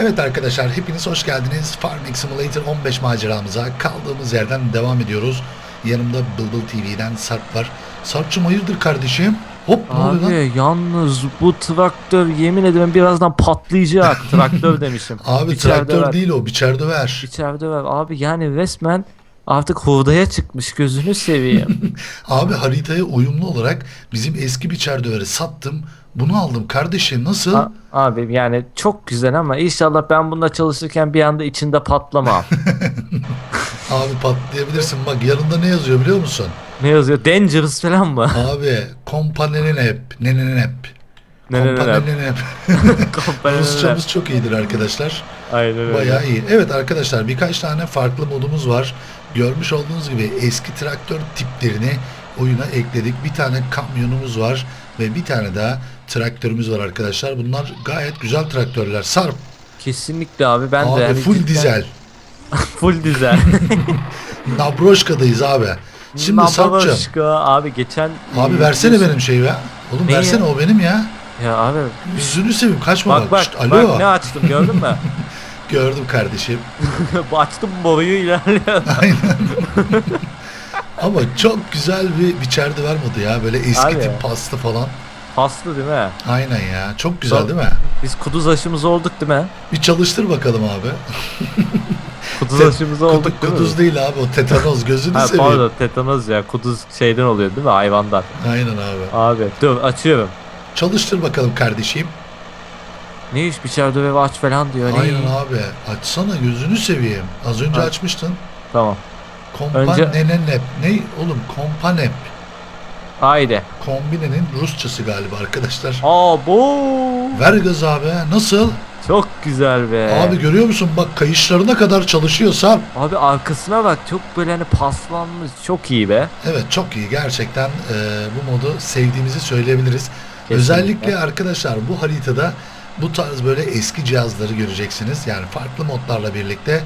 Evet arkadaşlar hepiniz hoş geldiniz. Farming Simulator 15 maceramıza kaldığımız yerden devam ediyoruz. Yanımda Bılbıl TV'den Sarp var. Sarp'cığım hayırdır kardeşim? Hop ne oluyor lan? Abi yalnız bu traktör yemin ederim birazdan patlayacak. traktör demişim. Abi İçeride traktör var. değil o biçer döver. İçeride var. Abi yani resmen artık hurdaya çıkmış gözünü seveyim. Abi haritaya uyumlu olarak bizim eski biçer döveri sattım. Bunu aldım kardeşim nasıl? A- abi yani çok güzel ama inşallah ben bunda çalışırken bir anda içinde patlamam. Abi patlayabilirsin bak yanında ne yazıyor biliyor musun? ne yazıyor? Dangerous falan mı? Abi kompanenin hep nenenin hep. Ne ne ne hep. Rusçamız çok iyidir arkadaşlar. Aynen öyle. Bayağı iyi. Evet arkadaşlar birkaç tane farklı modumuz var. Görmüş olduğunuz gibi eski traktör tiplerini oyuna ekledik. Bir tane kamyonumuz var ve bir tane daha traktörümüz var arkadaşlar. Bunlar gayet güzel traktörler. Sarp Kesinlikle abi ben abi de. yani full cidden- dizel. full dizel. Nabroşka'dayız abi. Şimdi Sarp'cığım Nabaroşka abi geçen abi versene benim şeyi be. Oğlum Neyi versene o benim ya. Ya abi Yüzünü seveyim kaçma bak. bak bak, alo. bak ne açtım gördün mü? Gördüm kardeşim. Açtım boyu ilerliyor. Aynen. Ama çok güzel bir biçerdi vermedi ya. Böyle eski Abi. tip pastı falan. Paslı değil mi? Aynen ya. Çok güzel Son- değil mi? Biz kuduz aşımız olduk değil mi? Bir çalıştır bakalım abi. Kuduz Te- aşımız Kudu- olduk değil kuduz mi? değil abi o tetanoz gözünü Ha, seveyim. pardon tetanoz ya kuduz şeyden oluyor değil mi hayvandan? Aynen abi. Abi dur açıyorum. Çalıştır bakalım kardeşim. Ne iş biçer döve aç falan diyor. Ne? Aynen abi. Açsana gözünü seveyim. Az önce Ha. açmıştın. Tamam. Kompan Önce-. Ne oğlum? Kompanep. Haydi. Kombinenin Rusçası galiba arkadaşlar. Aa bu. Ver gaz abi. Nasıl? Çok güzel be. Abi görüyor musun? Bak kayışlarına kadar çalışıyor Sarp. Abi arkasına bak çok böyle hani paslanmış çok iyi be. Evet çok iyi gerçekten e, bu modu sevdiğimizi söyleyebiliriz. Kesinlikle. Özellikle arkadaşlar bu haritada bu tarz böyle eski cihazları göreceksiniz. Yani farklı modlarla birlikte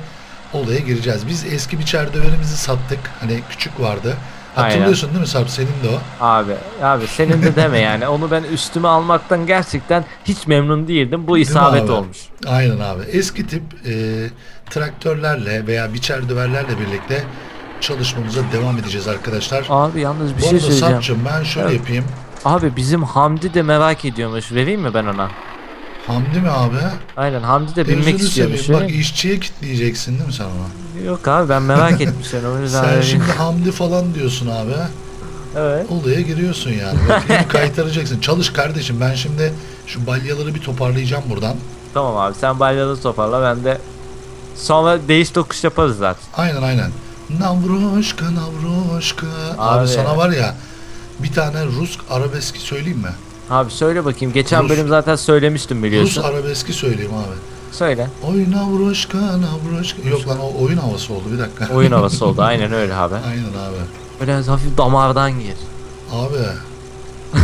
olaya gireceğiz. Biz eski biçer döverimizi sattık. Hani küçük vardı. Aynen. Hatırlıyorsun değil mi Sarp? Senin de o. Abi abi senin de deme yani onu ben üstüme almaktan gerçekten hiç memnun değildim. Bu isabet abi? olmuş. Aynen abi. Eski tip e, traktörlerle veya biçer döverlerle birlikte çalışmamıza devam edeceğiz arkadaşlar. Abi yalnız bir bu şey söyleyeceğim. Sarp'cığım ben şöyle Evet. yapayım. Abi bizim Hamdi de merak ediyormuş. Vereyim mi ben ona? Hamdi mi abi? Aynen Hamdi de binmek Gözünü istiyormuş. seveyim. Bak Vereyim mi? işçiye kitleyeceksin değil mi sen ona? Yok abi ben merak etmişim. O yüzden Sen şimdi Hamdi falan diyorsun abi. Evet. Olaya giriyorsun yani. Bak kaytaracaksın. Çalış kardeşim. Ben şimdi şu balyaları bir toparlayacağım buradan. Tamam abi sen balyalı toparla ben de sonra değiş tokuş yaparız zaten. Aynen aynen. Navroşka navroşka. Abi, Abi. sana var ya bir tane Rus arabeski söyleyeyim mi? Abi söyle bakayım. Geçen Rus- bölüm zaten söylemiştim Rus biliyorsun. arabeski söyleyeyim abi. Söyle. Oy navroşka navroşka. Yok lan o oyun havası oldu bir dakika. Oyun havası oldu. Aynen öyle abi. Aynen abi. Böyle hafif damardan gir. Abi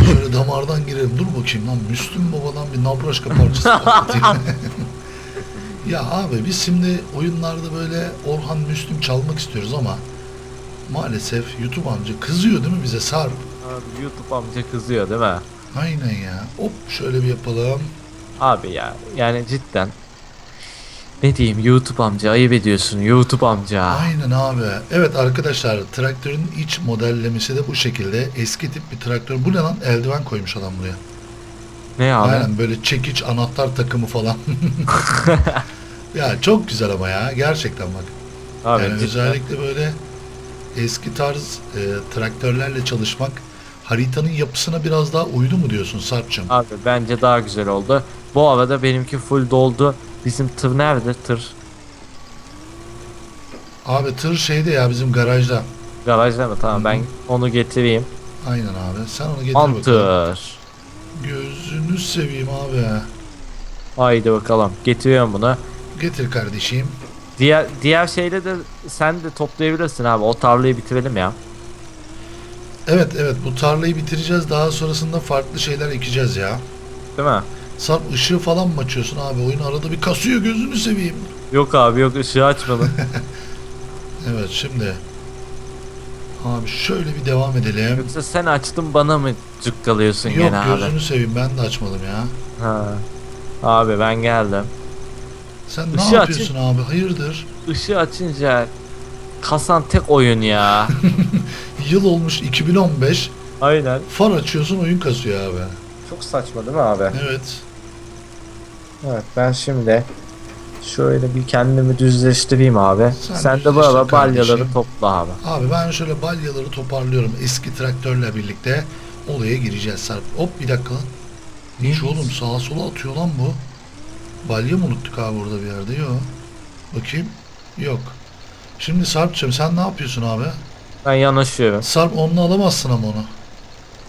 şöyle damardan girelim. Dur bakayım lan Müslüm Baba'dan bir nabraşka parçası patlatayım. ya abi biz şimdi oyunlarda böyle Orhan Müslüm çalmak istiyoruz ama maalesef YouTube amca kızıyor değil mi bize Sarp? Abi YouTube amca kızıyor değil mi? Aynen ya. Hop şöyle bir yapalım. Abi ya yani cidden. Ne diyeyim YouTube amca ayıp ediyorsun YouTube amca. Aynen abi. Evet arkadaşlar traktörün iç modellemesi de bu şekilde. Eski tip bir traktör. Bu ne lan? Eldiven koymuş adam buraya. Ne abi? Aynen böyle çekiç anahtar takımı falan. ya çok güzel ama ya gerçekten bak. Abi yani cidden. özellikle böyle eski tarz e, traktörlerle çalışmak haritanın yapısına biraz daha uydu mu diyorsun Sarp'cığım? Abi bence daha güzel oldu. Bu arada benimki full doldu. Bizim tır nerede tır? Abi tır şeyde ya bizim garajda. Garajda mı? Tamam Hı. ben onu getireyim. Aynen abi. Sen onu getir bakalım. Antır. Gözünü seveyim abi. Haydi bakalım. Getiriyorum bunu. Getir kardeşim. Diğer diğer şeyle de sen de toplayabilirsin abi. O tarlayı bitirelim ya. Evet evet bu tarlayı bitireceğiz. Daha sonrasında farklı şeyler ekeceğiz ya. Değil mi? Sarp ışığı falan mı açıyorsun abi? Oyun arada bir kasıyor gözünü seveyim. Yok abi yok ışığı açmadım. Evet şimdi. Abi şöyle bir devam edelim. Yoksa sen açtın bana mı cıkkalıyorsun Yok gene abi? gözünü seveyim ben de açmadım ya. Ha. Abi ben geldim. Sen ne Işığı yapıyorsun abi? Hayırdır? Işığı açınca kasan tek oyun ya. Yıl olmuş 2015. Aynen. Far açıyorsun oyun kasıyor abi. Çok saçma değil mi abi? Evet. Evet ben şimdi şöyle bir kendimi düzleştireyim abi. Sen Sen, de bu düzleştir arada balyaları topla abi. Abi ben şöyle balyaları toparlıyorum. Eski traktörle birlikte olaya gireceğiz Sarp. Hop bir dakika lan. Niş oğlum sağa sola atıyor lan bu. Balya mı unuttuk abi burada bir yerde? Yok. Bakayım. Yok. Şimdi Sarp'cığım sen ne yapıyorsun abi? Ben yanaşıyorum. Sarp onunla alamazsın ama onu.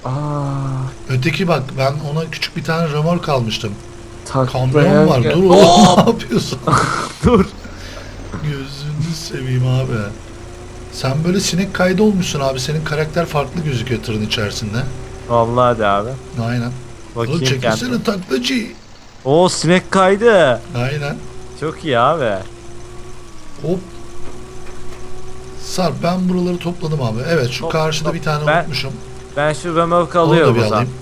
Aa, Öteki bak ben ona küçük bir tane römork almıştım. Kamyon var. Dur oğlum ne yapıyorsun? Dur. Gözünü seveyim abi. Sen böyle sinek kaydı olmuşsun abi. Senin karakter farklı gözüküyor tırın içerisinde. Vallahi de abi. Aynen. Bakayım Oğlum kendim. çekilsene taklacı. Oo sinek kaydı. Aynen. Çok iyi abi. Hop. Sarp ben buraları topladım abi. Evet şu Top- karşıda top. bir tane Ben unutmuşum. Ben şu Onu da alıyorum bir o zaman. alayım.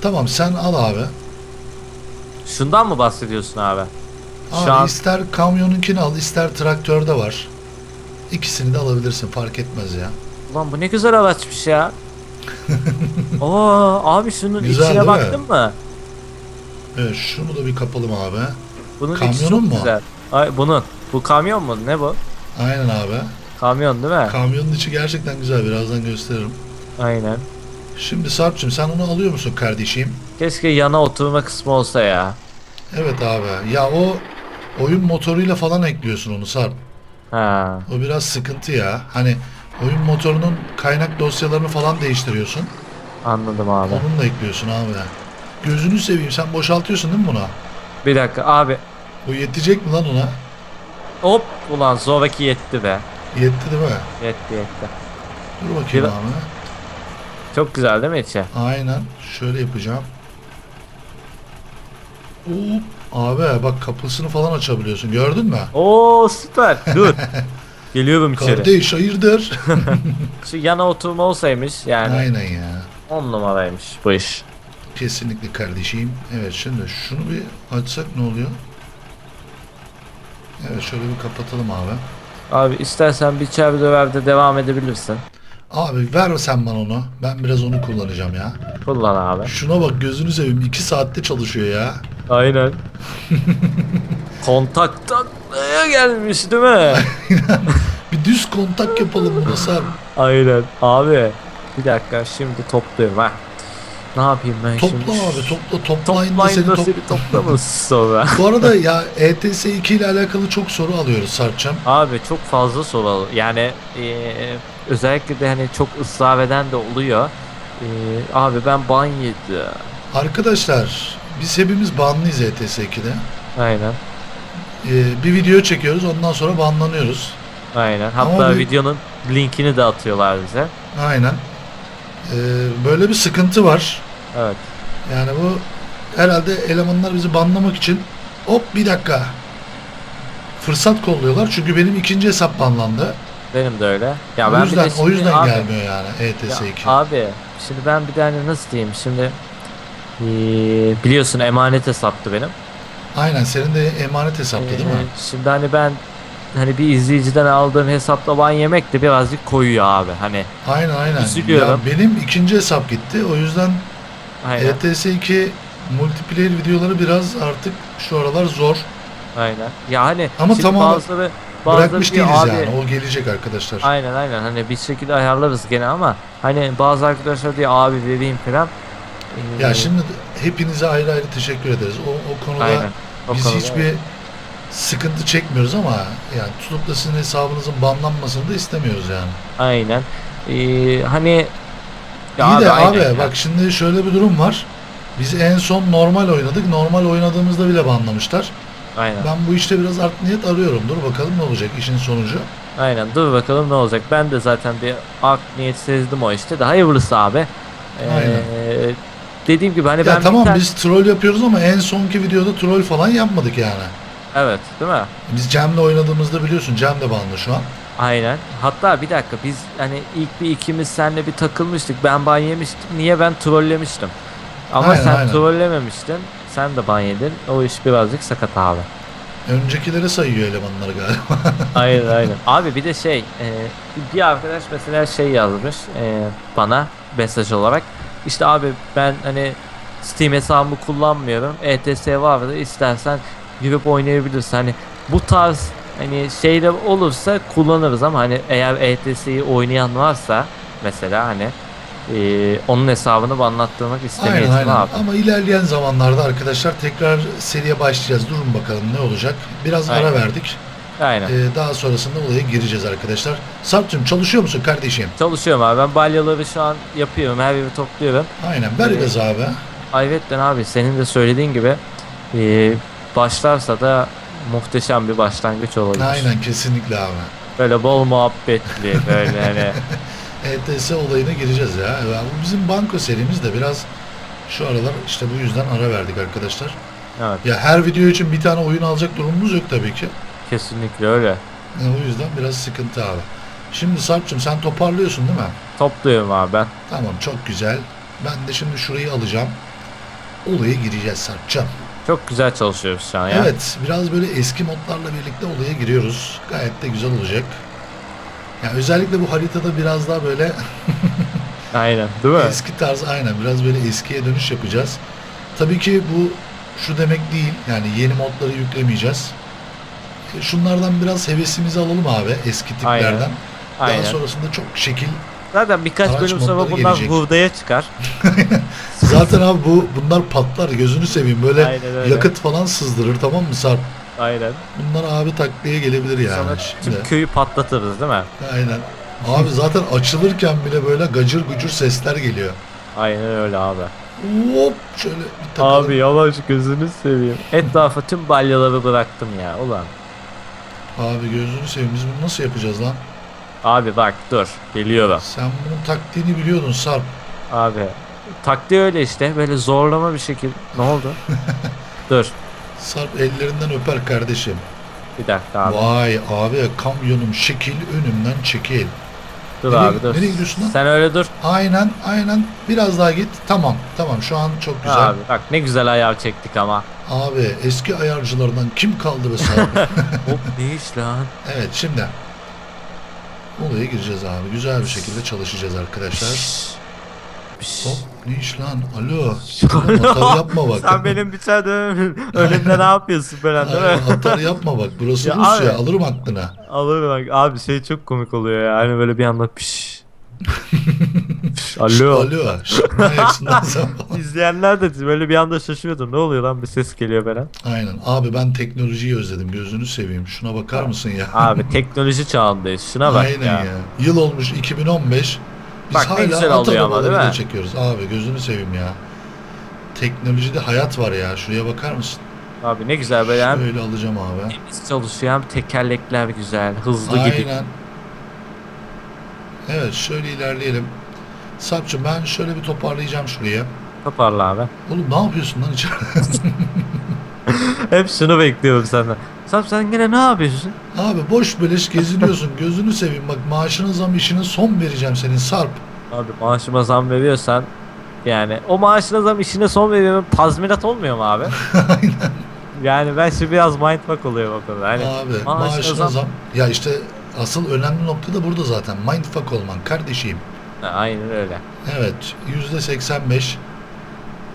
Tamam sen al abi. Şundan mı bahsediyorsun abi? Abi Şu an ister kamyonunkini al ister traktörde var. İkisini de alabilirsin fark etmez ya. Ulan bu ne güzel araçmış ya. Oo abi şunun Güzel, içine değil mi? baktın mı? Evet şunu da bir kapalım abi. Bunun içi Kamyonun çok mu? güzel. Ay bunun. Bu kamyon mu? Ne bu? Aynen abi. Kamyon değil mi? Kamyonun içi gerçekten güzel birazdan gösteririm. Aynen. Şimdi Sarp'cığım sen onu alıyor musun kardeşim? Keşke yana oturma kısmı olsa ya. Evet abi. Ya o oyun motoruyla falan ekliyorsun onu Sarp. Ha. O biraz sıkıntı ya. Hani oyun motorunun kaynak dosyalarını falan değiştiriyorsun. Anladım abi. Onunla ekliyorsun abi. Gözünü seveyim sen boşaltıyorsun değil mi buna? Bir dakika abi. Bu yetecek mi lan ona? Hop ulan zoraki yetti be. Yetti değil mi? Yetti yetti. Dur bakayım Bir- abi. Çok güzel değil mi içi? Aynen. Şöyle yapacağım. Hop. Abi bak kapısını falan açabiliyorsun. Gördün mü? Oo süper. Dur. Geliyorum içeri. Kardeş hayırdır? Şu yana oturma olsaymış yani Aynen ya. 10 numaraymış bu iş. Kesinlikle kardeşim. Evet şimdi şunu bir açsak ne oluyor? Evet şöyle bir kapatalım abi. Abi istersen bir çevre döverde devam edebilirsin. Abi ver sen bana onu. Ben biraz onu kullanacağım ya. Kullan abi. Şuna bak gözünü seveyim. 2 saatte çalışıyor ya. Aynen. Kontak taklaya gelmiş değil mi? Bir düz kontak yapalım buna Sarp. Aynen. Abi bir dakika şimdi topluyorum ha. Ne yapayım ben Topla şimdi? abi topla. Toplayın da seni da top... seni sonra. Bu arada ya ETS 2 ile alakalı çok soru alıyoruz Sarp'cığım. Abi çok fazla soru al- yani eee, özellikle de hani çok ısrar eden de oluyor. Eee, abi ben ban yedi. Arkadaşlar biz hepimiz banlıyız ETS 2'de. Aynen. Ee, bir video çekiyoruz ondan sonra banlanıyoruz. Aynen. Ama Hatta bir- videonun linkini de atıyorlar bize. Aynen. Ee, böyle bir sıkıntı var. Evet. Yani bu herhalde elemanlar bizi banlamak için hop bir dakika fırsat kolluyorlar. Çünkü benim ikinci hesap banlandı. Benim de öyle. Ya o ben bir yüzden de o yüzden abi- gelmiyor yani ETS Ya 2. abi şimdi ben bir tane nasıl diyeyim şimdi biliyorsun emanet hesaptı benim. Aynen senin de emanet hesaptı değil mi? Ee, Şimdi hani ben hani bir izleyiciden aldığım hesapta ban yemek de birazcık koyuyor abi. Hani Aynen aynen. üzülüyorum. Ya benim ikinci hesap gitti. O yüzden aynen ETS 2 multiplayer videoları biraz artık şu aralar zor. aynen. Ya hani Ama şimdi tamamen bazıları bazıları Bırakmış diyor, değiliz abi, yani. O gelecek arkadaşlar. Aynen aynen hani bir şekilde ayarlarız gene ama hani bazı arkadaşlar diyor abi vereyim falan. Ee, Ya şimdi hepinize ayrı ayrı teşekkür ederiz. O, o konuda aynen. O biz konuda- hiçbir sıkıntı çekmiyoruz ama yani tutup da sizin hesabınızın banlanmasını da istemiyoruz yani. Aynen. Ee, hani İyi de aynen abi ya. bak şimdi şöyle bir durum var. Biz en son normal oynadık. Normal oynadığımızda bile banlamışlar. Aynen. Ben bu işte biraz art niyet arıyorum. Dur bakalım ne olacak işin sonucu. Aynen dur bakalım ne olacak. Ben de zaten bir art niyet sezdim o işte de hayırlısı abi. Ee, Aynen. dediğim gibi hani Ya ben tamam tane- biz troll yapıyoruz ama en sonki videoda troll falan yapmadık yani. Evet değil mi? Biz Cem'le oynadığımızda biliyorsun Cem de banlı şu an. Aynen. Hatta bir dakika biz hani ilk bir ikimiz seninle bir takılmıştık. Ben ban yemiştim. Niye ben trollemiştim. Ama Aynen, sen aynen. trollememiştin. Sen de ban yedin. O iş birazcık sakat abi. Öncekileri sayıyor elemanlar galiba. aynen aynen. Abi bir de şey e, bir arkadaş mesela şey yazmış e, bana mesaj olarak. İşte abi ben hani Steam hesabımı kullanmıyorum. ETS var da istersen girip oynayabilirsin. Hani bu tarz hani şeyler olursa kullanırız ama hani eğer ETS'yi oynayan varsa mesela hani e, onun hesabını bana anlattırmak aynen aynen. abi. Ama ilerleyen zamanlarda arkadaşlar tekrar seriye başlayacağız. Durun bakalım ne olacak. Biraz Aynen. ara verdik. Aynen. Ee, daha sonrasında olaya gireceğiz arkadaşlar. Sarp'cığım çalışıyor musun kardeşim? Çalışıyorum abi. Ben balyaları şu an yapıyorum. Her yeri topluyorum. Aynen. Ver gaz abi. Ayvetten abi senin de söylediğin gibi e, başlarsa da muhteşem bir başlangıç olabilir. Aynen kesinlikle abi. Böyle bol muhabbetli böyle hani ETS olayına gireceğiz ya. Ya bizim banko serimiz de biraz şu aralar işte bu yüzden ara verdik arkadaşlar. evet Ya her video için bir tane oyun alacak durumumuz yok tabii ki. kesinlikle öyle. Yani o yüzden biraz sıkıntı abi. Şimdi Sarp'cığım sen toparlıyorsun değil mi? Topluyorum abi ben. Tamam çok güzel. Ben de şimdi şurayı alacağım. Olaya gireceğiz Sarp'cığım. Çok güzel çalışıyoruz şu an ya. Evet biraz böyle eski modlarla birlikte olaya giriyoruz. Gayet de güzel olacak. Ya özellikle bu haritada biraz daha böyle Aynen değil mi? eski tarz aynen biraz böyle eskiye dönüş yapacağız. Tabii ki bu şu demek değil yani yeni modları yüklemeyeceğiz. E, Şunlardan biraz hevesimizi alalım abi eski tiplerden. Aynen. Daha Aynen. sonrasında çok şekil. Zaten birkaç Araç bölüm sonra modları bunlar gelecek. hurdaya çıkar. Zaten abi bu bunlar patlar gözünü seveyim böyle Aynen öyle. yakıt falan sızdırır tamam mı Sarp? Aynen. Bunlar abi takliye gelebilir yani. Sonra Şimdi. tüm köyü patlatırız değil mi? Aynen. Abi zaten açılırken bile böyle gacır gucur sesler geliyor. Aynen öyle abi. Hop şöyle bir takalım. Abi yavaş gözünü seveyim. Etrafa tüm balyaları bıraktım ya ulan. Abi gözünü seveyim biz bunu nasıl yapacağız lan? Abi bak dur geliyorum. Sen bunun taktiğini biliyordun Sarp. Abi taktiği öyle işte böyle zorlama bir şekilde. Ne oldu? dur Sarp ellerinden öper kardeşim. bir dakika abi. Vay abi kamyonum şekil önümden çekil. Dur Nereye- abi dur. nereye gidiyorsun lan? Sen öyle dur. Aynen aynen biraz daha git. Tamam tamam şu an çok güzel. Abi bak ne güzel ayav çektik ama. Abi eski ayarcılardan kim kaldı be Sarp? Hop ne iş lan? evet şimdi. Olaya gireceğiz abi. Güzel bir şekilde çalışacağız arkadaşlar. Hop ne iş lan? Alo. Atar yapma bak. Sen benim bir tane önümde ne yapıyorsun falan değil Aynen, mi? atar yapma bak. Burası Ya Rusya. abi. Alırım aklına. Alır bak abi şey çok komik oluyor ya. Hani böyle bir anda piş. Alo. Alo. Ne? İzleyenler de böyle bir anda şaşırıyordu. Ne oluyor lan bir ses geliyor falan. Aynen. Abi ben teknolojiyi özledim. Gözünü seveyim. Şuna bakar mısın ya? Abi teknoloji çağındayız. Şuna bak Aynen ya. ya. Yıl olmuş 2015. Biz Bak ne hala güzel at alıyor ama, değil mi? çekiyoruz. Abi gözünü seveyim ya. Teknolojide hayat var ya. Şuraya bakar mısın? Abi ne güzel böyle hem Şöyle alacağım abi. temiz çalışıyor hem tekerlekler güzel. Hızlı gidiyor. Aynen. Evet şöyle ilerleyelim. Sarp'cığım ben şöyle bir toparlayacağım şuraya. Toparla abi. Oğlum ne yapıyorsun lan içeride? Hep şunu bekliyorum senden. Sam sen gene ne yapıyorsun? Abi boş beleş geziniyorsun. Gözünü seveyim bak maaşının zam işine son vereceğim senin Sarp. Abi maaşıma zam veriyorsan yani o maaşına zam işine son veriyorum tazminat olmuyor mu abi? Aynen. Yani ben şimdi biraz mindfuck oluyorum o konuda. Hani Abi maaşına maaşına zam- zam. Ya işte asıl önemli nokta da burada zaten. Mindfuck olman kardeşim. Ha, aynen öyle. Evet yüzde 85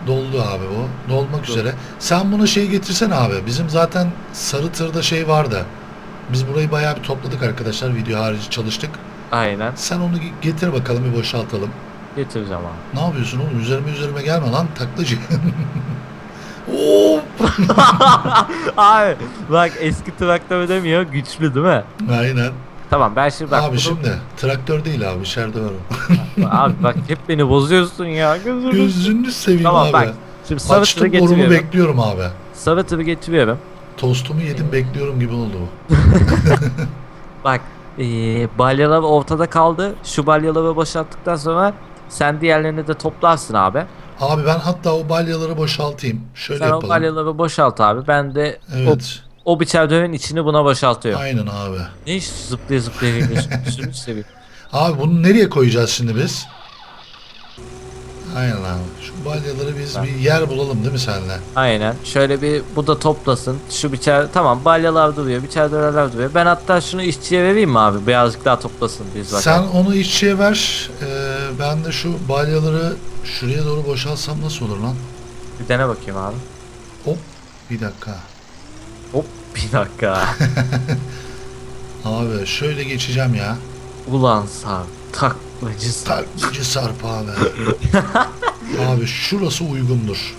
doldu abi bu. Dolmak üzere. Sen bunu şey getirsen abi. Bizim zaten sarı tırda şey vardı. Biz burayı bayağı bir topladık arkadaşlar. Video harici çalıştık. Aynen. Sen onu ge- getir bakalım bir boşaltalım. Getireceğim abi. Ne yapıyorsun oğlum? Üzerime üzerime gelme lan taklacı. Oo! abi bak eski traktör demiyor güçlü değil mi? Aynen. Tamam ben şimdi bak abi bunu- şimdi traktör değil abi içeride var o. abi bak hep beni bozuyorsun ya gözünü. Gözünü seveyim Tamam abi. bak. Şimdi sarı tırı Açtım orumu getiriyorum. bekliyorum abi. Sarı tırı getiriyorum. Tostumu yedim bekliyorum gibi oldu bu. Bak eee balyalar ortada kaldı. Şu balyaları boşalttıktan sonra sen diğerlerini de toplarsın abi. Abi ben hatta o balyaları boşaltayım. Şöyle Sen o yapalım. balyaları boşalt abi. Ben de Evet. O, o biçer döven içini buna boşaltıyorum. Aynen abi. Ne iş zıplaya zıplaya geliyorsun? Seveyim. Abi bunu nereye koyacağız şimdi biz? Aynen abi. Şu balyaları biz bir yer bulalım değil mi seninle? Aynen. Şöyle bir bu da toplasın. Şu biçer tamam balyalar duruyor, biçer dönerler duruyor. Ben hatta şunu işçiye vereyim mi abi? Birazcık daha toplasın biz Sen bakalım. onu işçiye ver. Ee, ben de şu balyaları şuraya doğru boşaltsam nasıl olur lan? Bir dene bakayım abi. Hop bir dakika. Hop bir dakika. Abi şöyle geçeceğim ya. Ulan sarp taklacı sarp. Taklıcı sarp abi. abi şurası uygundur.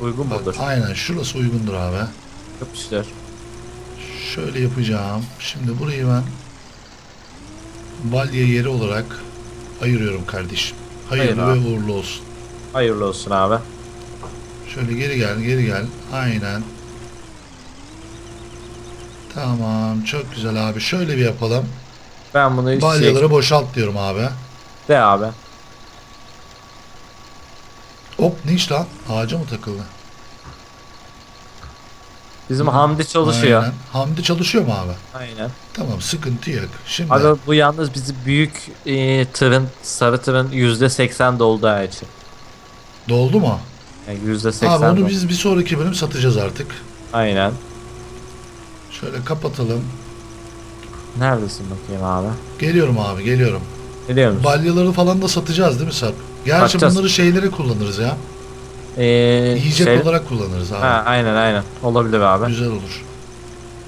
Uygun Bak mudur? aynen şurası uygundur abi. Yapıştır. Şöyle yapacağım. Şimdi burayı ben balya yeri olarak ayırıyorum kardeşim. Hayırlı Hayır ve uğurlu olsun. Hayırlı olsun abi. Şöyle geri gel, geri gel. Aynen. Tamam, çok güzel abi. Şöyle bir yapalım. Ben bunu işçiye Balyaları boşalt diyorum abi. de abi. Hop ne iş lan? Ağaca mı takıldı? Bizim Hamdi çalışıyor. Aynen. Hamdi çalışıyor mu abi? Aynen. Tamam, sıkıntı yok. Şimdi Abi bu yalnız bizi büyük e, tırın, sarı tırın %80 dolduğu için. doldu mu? Yani %80 Abi onu doldu. biz bir sonraki bölüm satacağız artık. Aynen. Şöyle kapatalım. Neredesin bakayım abi? Geliyorum abi, geliyorum. Biliyor musun? Balyaları falan da satacağız değil mi Sarp? Gerçi Satacağız. bunları şeylere kullanırız ya. Ee, Yiyecek şey- olarak kullanırız abi. Ha, aynen aynen. Olabilir abi. Güzel olur.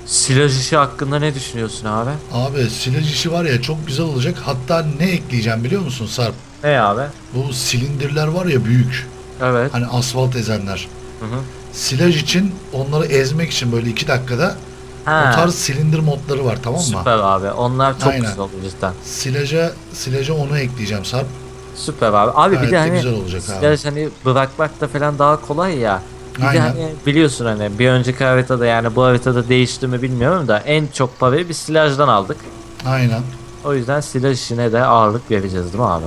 Silaj işi hakkında ne düşünüyorsun abi? Abi silaj işi var ya çok güzel olacak. Hatta ne ekleyeceğim biliyor musun Sarp? Ne abi? Bu silindirler var ya büyük. Evet. Hani asfalt ezenler. Hı hı. Silaj için onları ezmek için böyle iki dakikada o Ha, tarz silindir modları var tamam mı? süper abi. Onlar çok Aynen. güzel olur cidden. Silaja, silaja onu ekleyeceğim Sarp. Süper abi. Abi Gayet bir de de hani güzel olacak abi. silaj hani bırakmak da falan daha kolay ya. Bir de Aynen. hani biliyorsun hani bir önceki haritada yani bu haritada değişti mi bilmiyorum da en çok parayı biz silajdan aldık. Aynen. O yüzden silaj işine de ağırlık vereceğiz değil mi abi?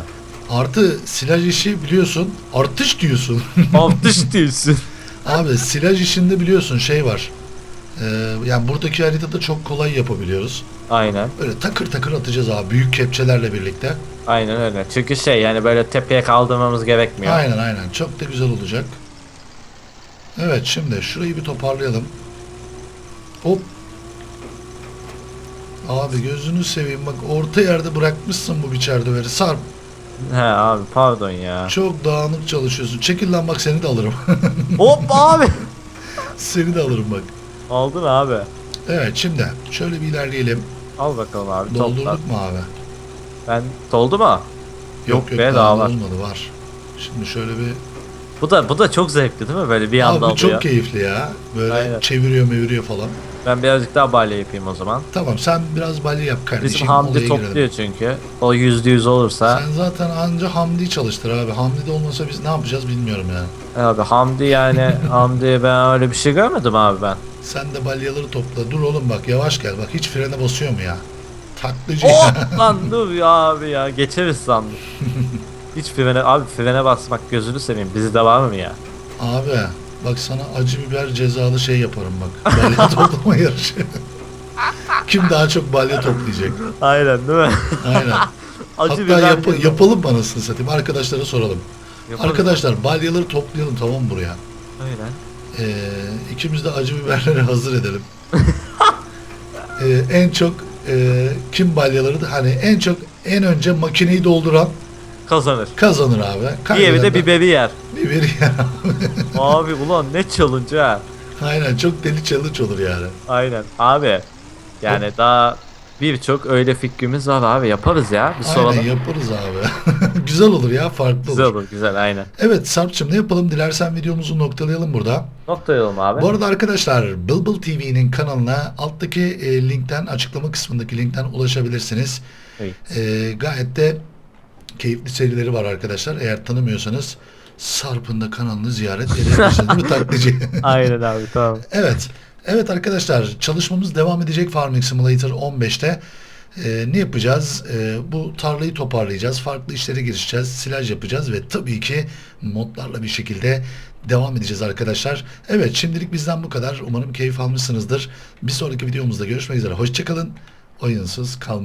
Artı silaj işi biliyorsun artış diyorsun. Artış diyorsun. Abi silaj işinde biliyorsun şey var. Ee, yani buradaki haritada çok kolay yapabiliyoruz. Aynen. Böyle takır takır atacağız abi büyük kepçelerle birlikte. Aynen öyle. Çünkü şey yani böyle tepeye kaldırmamız gerekmiyor. Aynen aynen çok da güzel olacak. Evet şimdi şurayı bir toparlayalım. Hop. Abi gözünü seveyim bak orta yerde bırakmışsın bu biçer döveri. Sarp He abi pardon ya. çok dağınık çalışıyorsun. Çekil lan bak seni de alırım. Hop abi. seni de alırım bak. Aldın abi. Evet şimdi şöyle bir ilerleyelim. Al bakalım abi topla. Doldurduk mu abi? Ben doldu mu? Yok be, daha var. olmadı var. Şimdi şöyle bir Bu da bu da çok zevkli değil mi böyle bir anda Abi bu çok keyifli ya. Böyle Aynen. çeviriyor meviriyor falan. Ben birazcık daha balya yapayım o zaman. Tamam sen biraz balya yap kardeşim. Bizim Hamdi topluyor girelim. çünkü. O yüzde yüz olursa. Sen zaten anca Hamdi'yi çalıştır abi. Hamdi de olmasa biz ne yapacağız bilmiyorum yani. Abi Hamdi yani Hamdi ben öyle bir şey görmedim abi ben. Sen de balyaları topla. Dur oğlum bak yavaş gel. Bak hiç frene basıyor mu ya? Taklıcı Hop lan dur ya abi ya geçeriz sandım. Hiç frene abi frene basmak gözünü seveyim bizde var mı ya? Abi bak sana acı biber cezalı şey yaparım bak. Balya toplama yarışı. Kim daha çok balya toplayacak? Aynen değil mi? Aynen. Acı Hatta biber yap- diyorum. yapalım anasını satayım. Arkadaşlara soralım. Yaparız. Arkadaşlar balyaları toplayalım tamam buraya? Aynen. Ee, ikimiz de acı biberleri hazır edelim. Ee, en çok e, kim balyaları da hani en çok en önce makineyi dolduran Kazanır. kazanır abi. Diğeri de Kaybeden biberi yer. Biberi yer. Abi ulan ne challenge ha. Aynen çok deli challenge olur yani. Aynen abi. Yani daha birçok öyle fikrimiz var abi yaparız ya. Bir soralım. Aynen yaparız abi. güzel olur ya farklı Güzel olur. olur güzel aynen. Evet Sarp'cığım ne yapalım dilersen videomuzu noktalayalım burada. Noktalayalım abi. Bu arada arkadaşlar Bilbil TV'nin kanalına alttaki e, linkten açıklama kısmındaki linkten ulaşabilirsiniz. Evet. E, gayet de keyifli serileri var arkadaşlar. Eğer tanımıyorsanız Sarp'ın da kanalını ziyaret edebilirsiniz değil mi taklitçi? Aynen abi tamam. evet. Evet arkadaşlar çalışmamız devam edecek Farming Simulator 15'te. Ee, ne yapacağız? Ee, bu tarlayı toparlayacağız. Farklı işlere girişeceğiz. Silaj yapacağız ve tabii ki modlarla bir şekilde devam edeceğiz arkadaşlar. Evet şimdilik bizden bu kadar. Umarım keyif almışsınızdır. Bir sonraki videomuzda görüşmek üzere. Hoşçakalın. Oyunsuz kalmayın.